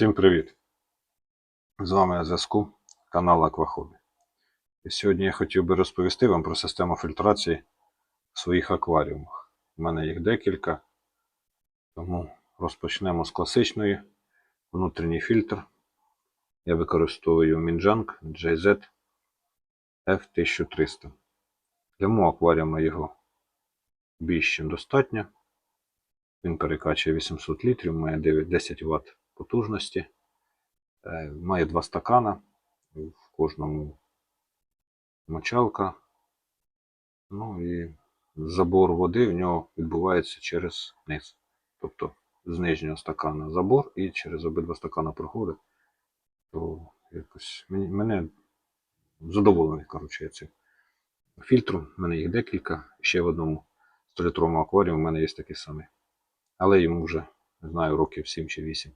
Всім привіт! З вами на зв'язку канал Аквахобі. І сьогодні я хотів би розповісти вам про систему фільтрації в своїх акваріумах. У мене їх декілька, тому розпочнемо з класичної. Внутрішній фільтр. Я використовую Minjang JZ F1300. Для мого акваріума його більш ніж достатньо. Він перекачує 800 літрів, має 9 10 Вт потужності. Е, Має два стакана, в кожному мочалка. Ну і забор води в нього відбувається через низ. Тобто з нижнього стакана забор і через обидва стакана проходить. То якось мене задоволений, коротше, цим фільтром. У мене їх декілька. Ще в одному 100-літровому акваріумі у мене є такий самий. Але йому вже, не знаю, років 7 чи 8.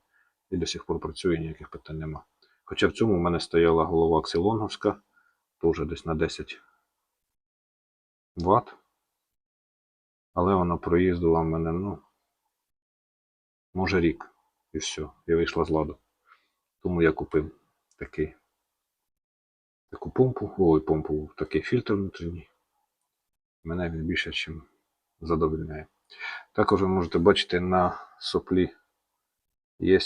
І до сих пор працює, ніяких питань нема. Хоча в цьому в мене стояла голова ксилонговська, теж десь на 10 Вт. Але вона проїздила в мене, ну, може рік. І все, і вийшла з ладу. Тому я купив такий, таку помпу, ой, помпу, такий фільтр внутрішній. Мене він більше, ніж задовольняє. Також ви можете бачити на соплі є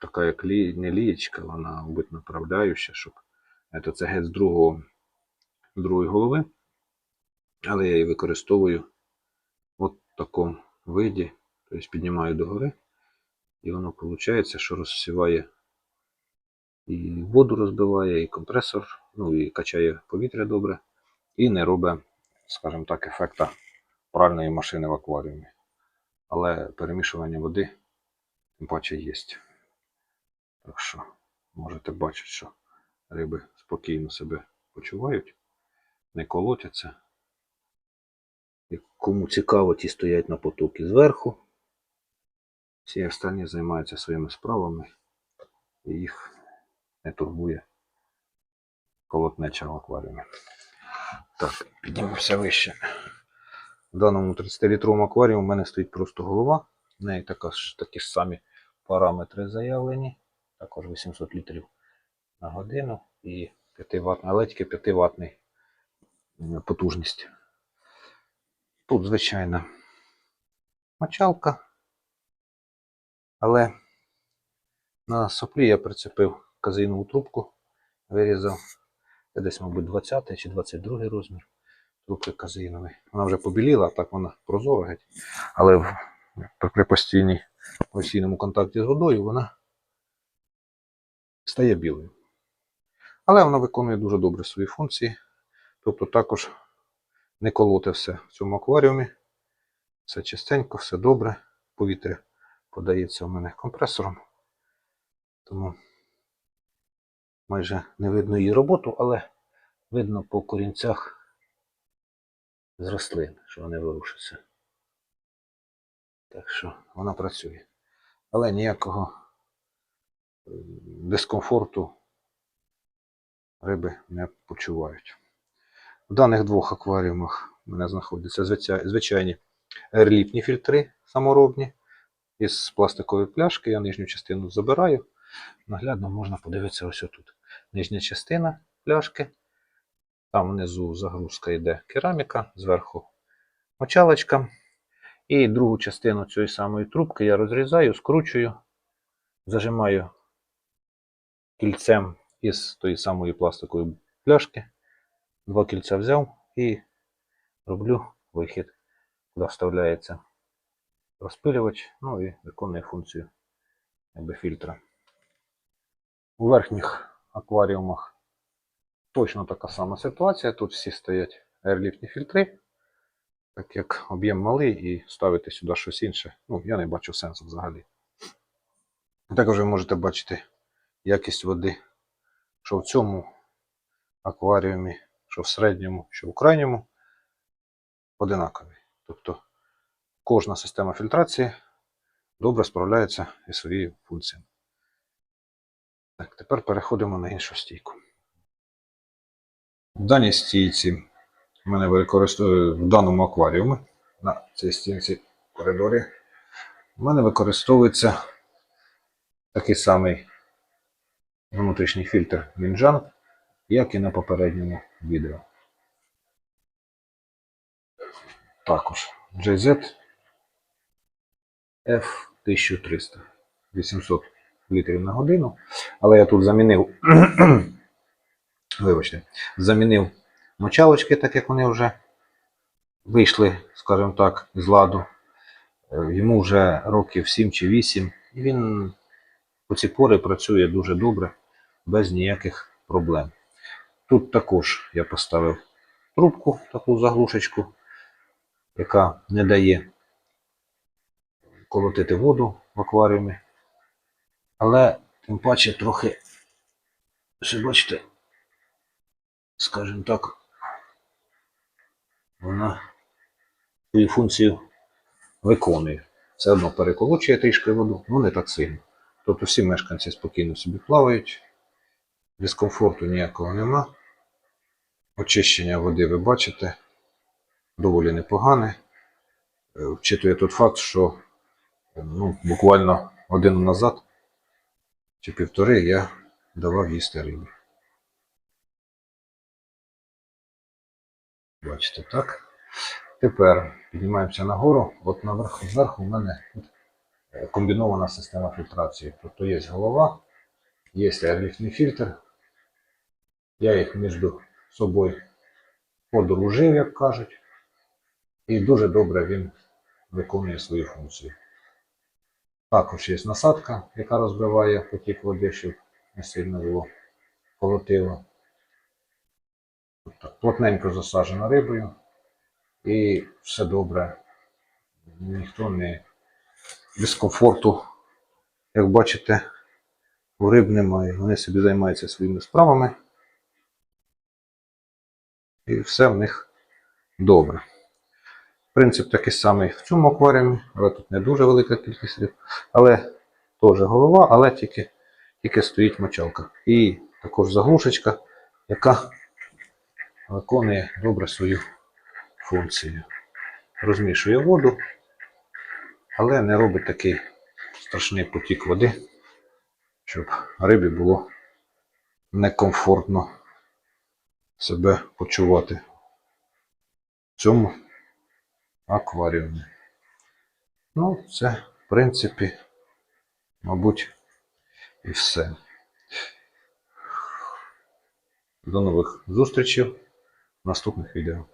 така як лі... не лієчка, вона мабуть направляюча, щоб це, це геть з другого, другої голови. Але я її використовую в такому виді. Тобто піднімаю догори, і воно виходить, що розсіває і воду розбиває, і компресор, ну і качає повітря добре, і не робить, скажімо так, ефекта пральної машини в акваріумі. Але перемішування води тим паче є. Так що можете бачити, що риби спокійно себе почувають, не колотяться. І кому цікаво, ті стоять на потокі зверху. Всі останні займаються своїми справами і їх не турбує колотнеча в акваріумі. Так, піднімемося вище. В даному 30-літровому акваріумі у мене стоїть просто голова. В неї така ж, такі ж самі параметри заявлені. Також 800 літрів на годину і 5 Вт, але тільки 5 ватний потужність. Тут, звичайно, мочалка. Але на соплі я прицепив казинову трубку, вирізав. Це десь, мабуть, 20 чи 22 розмір трубки казинової. Вона вже побіліла, так вона прозора геть. Але при постійній постійному контакті з водою вона стає білою. Але вона виконує дуже добре свої функції. Тобто також не колоти все в цьому акваріумі. Все чистенько, все добре. Повітря подається у мене компресором. Тому майже не видно її роботу, але видно по корінцях з рослин, що вони ворушаться. Так що вона працює. Але ніякого е, дискомфорту риби не почувають. В даних двох акваріумах у мене знаходяться звичайні ерліпні фільтри саморобні із пластикової пляшки. Я нижню частину забираю. Наглядно можна подивитися ось тут. Нижня частина пляшки. Там внизу загрузка йде кераміка, зверху мочалочка. І другу частину цієї самої трубки я розрізаю, скручую, зажимаю кільцем із тої самої пластикової пляшки. Два кільця взяв і роблю вихід, куди вставляється розпилювач, ну і виконує функцію якби, фільтра. У верхніх акваріумах точно така сама ситуація. Тут всі стоять аерліфтні фільтри. Так як об'єм малий і ставити сюди щось інше, ну, я не бачу сенсу взагалі. Також ви можете бачити якість води, що в цьому акваріумі, що в середньому, що в крайньому, одинакові. Тобто кожна система фільтрації добре справляється із своєю функцією. Так, тепер переходимо на іншу стійку. В даній стійці в мене використовую в даному акваріумі на цій стінці коридорі. У мене використовується такий самий внутрішній фільтр Мінджан, як і на попередньому відео. Також JZ F1300 800 літрів на годину. Але я тут замінив, вибачте, замінив мочалочки, так як вони вже вийшли, скажімо так, з ладу. Е, Йому вже років 7 чи 8. І він по ці пори працює дуже добре, без ніяких проблем. Тут також я поставив трубку, таку заглушечку, яка не дає колотити воду в акваріумі. Але тим паче трохи, ще бачите, скажімо так, вона свою функцію виконує. Все одно переколочує трішки воду, ну не так сильно. Тобто всі мешканці спокійно собі плавають, дискомфорту ніякого нема. Очищення води ви бачите, доволі непогане. Е, Вчитує тут факт, що е, ну, буквально годину назад чи півтори я давав їсти рибі. Бачите, так? Тепер піднімаємося нагору. От наверх, зверху в мене е, комбінована система фільтрації. Тобто є голова, є аерліфтний фільтр. Я їх між собою подружив, як кажуть. І дуже добре він виконує свою функцію. Також є насадка, яка розбиває потік води, щоб не сильно було колотило. Тобто плотненько засаджена рибою. І все добре. Ніхто не дискомфорту. Як бачите, у риб немає. Вони собі займаються своїми справами. І все в них добре. Принцип такий самий в цьому акваріумі, але тут не дуже велика кількість риб. Але теж голова, але тільки, тільки стоїть мочалка. І також заглушечка, яка виконує добре свою функцію. Розмішує воду, але не робить такий страшний потік води, щоб рибі було некомфортно себе почувати в цьому акваріумі. Ну, це, в принципі, мабуть, і все. До нових зустрічей наступних відео.